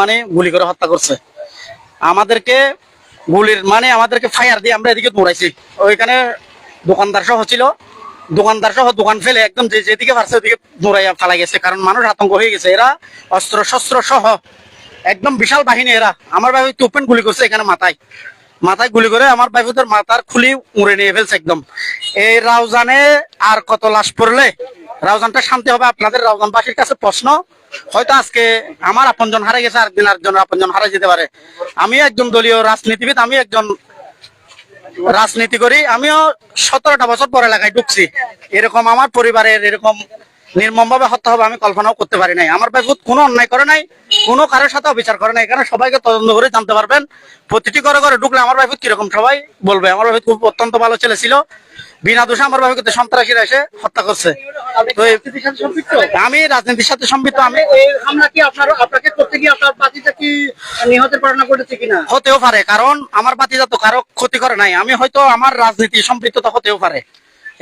মানে গুলি করে হত্যা করছে। আমাদেরকে গুলির মানে আমাদেরকে ফায়ার দিয়ে আমরা এদিকে দৌড়াইছি। ওইখানে দোকানদার সহ ছিল। দোকানদার সহ দোকান ফেলে একদম যেদিকে পারছে ওদিকে দৌড়াইয়া ফালা গেছে, কারণ মানুষ আতঙ্ক হয়ে গেছে। এরা অস্ত্র শস্ত্র সহ একদম বিশাল বাহিনী এরা। আমার ভাই ওপেন গুলি করছে এখানে মাথায়। মাথায় গুলি করে আমার বাইফুদের মাথার খুলি উড়ে নিয়ে ফেলছে একদম। এই রাউজানে আর কত লাশ পড়লে? রাউজানটা শান্তি হবে, আপনাদের রাউজানবাসীর কাছে প্রশ্ন। হয়তো আজকে আমার আপনজন হারা গেছে আরেকদিন আরেকজন আপনজন হারা যেতে পারে। আমি একজন দলীয় রাজনীতিবিদ, আমি একজন রাজনীতি করি, আমিও সতেরোটা বছর পর এলাকায় ঢুকছি। এরকম আমার পরিবারের এরকম নির্মম ভাবে হত্যা হবে আমি কল্পনাও করতে পারি নাই। আমার বাইফুত কোনো অন্যায় করে নাই কোনো কারোর সাথে বিচার করে নাই। এখানে সবাইকে তদন্ত করে জানতে পারবেন। প্রতিটি ঘরে ঘরে ঢুকলে আমার বাইফুত কীরকম সবাই বলবে। আমার বাইফুত খুব অত্যন্ত ভালো ছেলে ছিল। বিনা দোষে আমার বাইফুকে সন্ত্রাসীরা এসে হত্যা করছে। আমি রাজনীতির সাথে সম্পৃক্ত আমি এই হামলা কি আপনার আপনাকে করতে গিয়ে আপনার পার্টিটা কি নিহতের প্রেরণা করেছে কিনা? হতেও পারে কারণ আমার বাতিজা তো কারও ক্ষতি করে নাই। আমি হয়তো আমার রাজনীতি সম্পৃক্ততা হতেও পারে।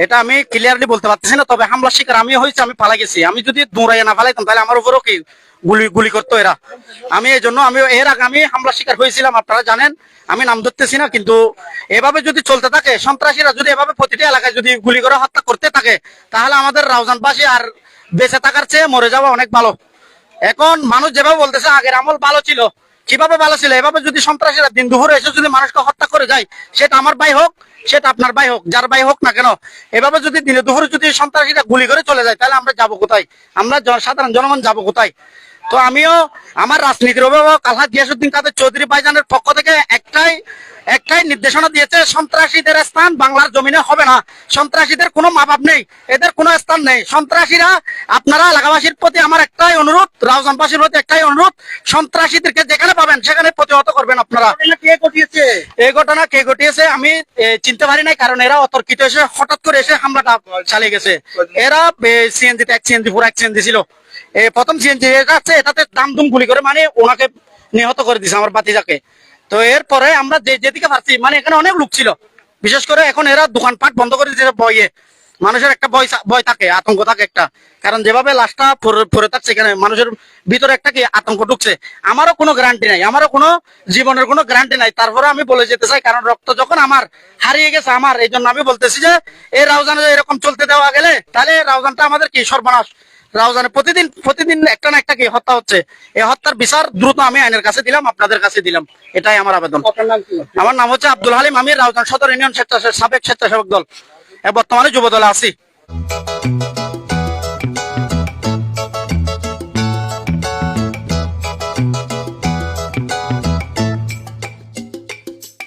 এটা আমি ক্লিয়ারলি বলতে পারতেছি না, তবে হামলা শিকার আমি হয়েছে, আমি পালা গেছি। আমি যদি দৌড়াইয়া না ফালাইতাম তাহলে আমার উপরও কি গুলি গুলি করতো এরা? আমি এই জন্য আমি এর আগে আমি হামলা শিকার হয়েছিলাম, আপনারা জানেন, আমি নাম ধরতেছি না, কিন্তু এভাবে যদি চলতে থাকে, সন্ত্রাসীরা যদি এভাবে প্রতিটি এলাকায় যদি গুলি করে হত্যা করতে থাকে, তাহলে আমাদের রাউজানবাসী আর বেঁচে থাকার চেয়ে মরে যাওয়া অনেক ভালো। এখন মানুষ যেভাবে বলতেছে, আগের আমল ভালো ছিল। কীভাবে ভালো ছিল? এভাবে যদি সন্ত্রাসীরা দিন দুপুরে এসে যদি মানুষকে হত্যা করে যায়, সেটা আমার ভাই হোক, সেটা আপনার ভাই হোক, যার ভাই হোক না কেন, এভাবে যদি দিনে দুপুরে যদি সন্ত্রাসীরা গুলি করে চলে যায়, তাহলে আমরা যাব কোথায়? আমরা সাধারণ জনগণ যাব কোথায়? তো আমিও আমার রাজনীতির অভিভাবক আলহাজ গিয়াসুদ্দিন কাদের চৌধুরী ভাইজানের পক্ষ থেকে একটাই একটাই নির্দেশনা দিয়েছে সন্ত্রাসীদের স্থান বাংলার জমিনে হবে না। সন্ত্রাসীদের কোনো মাপাপ নেই এদের কোনো স্থান নেই। সন্ত্রাসীরা আপনারা এলাকাবাসীর প্রতি আমার একটাই অনুরোধ রাউজানবাসীর প্রতি একটাই অনুরোধ সন্ত্রাসীদেরকে যেখানে পাবেন সেখানে প্রতিহত করবেন আপনারা। কে ঘটিয়েছে? এই ঘটনা কে ঘটিয়েছে আমি চিনতে পারি নাই কারণ এরা অতর্কিত এসে হঠাৎ করে এসে হামলাটা চালিয়ে গেছে। এরা সিএনজি এক সিএনজি পুরো এক সিএনজি ছিল। প্রথম সিএনজি আছে এটাতে দাম দুম গুলি করে মানে ওনাকে নিহত করে দিছে আমার বাতিজাকে। তো এরপরে আমরা যেদিকে পারছি মানে এখানে অনেক লোক ছিল। বিশেষ করে এখন এরা দোকানপাট বন্ধ করে দিয়েছে বইয়ে মানুষের একটা ভয় ভয় থাকে, আতঙ্ক থাকে একটা। কারণ যেভাবে লাশটা পড়ে থাকছে এখানে মানুষের ভিতরে একটা কি আতঙ্ক ঢুকছে, আমারও কোনো গ্যারান্টি নাই, আমারও কোনো জীবনের কোনো গ্যারান্টি নাই। তারপরে আমি বলে যেতে চাই, কারণ রক্ত যখন আমার হারিয়ে গেছে আমার, এই আমি বলতেছি যে, এই রাউজানে এরকম চলতে দেওয়া গেলে, তাহলে রাউজানটা আমাদের কি সর্বনাশ? রাউজানে প্রতিদিন প্রতিদিন একটা না একটা কি হত্যা হচ্ছে। এই হত্যার বিচার দ্রুত আমি আইনের কাছে দিলাম আপনাদের কাছে দিলাম। এটাই আমার আবেদন। আমার নাম হচ্ছে আব্দুল হালিম আমি রাউজান সদর ইউনিয়ন স্বেচ্ছাসেবক সাবেক স্বেচ্ছাসেবক দল বর্তমানে যুব দলে আছি।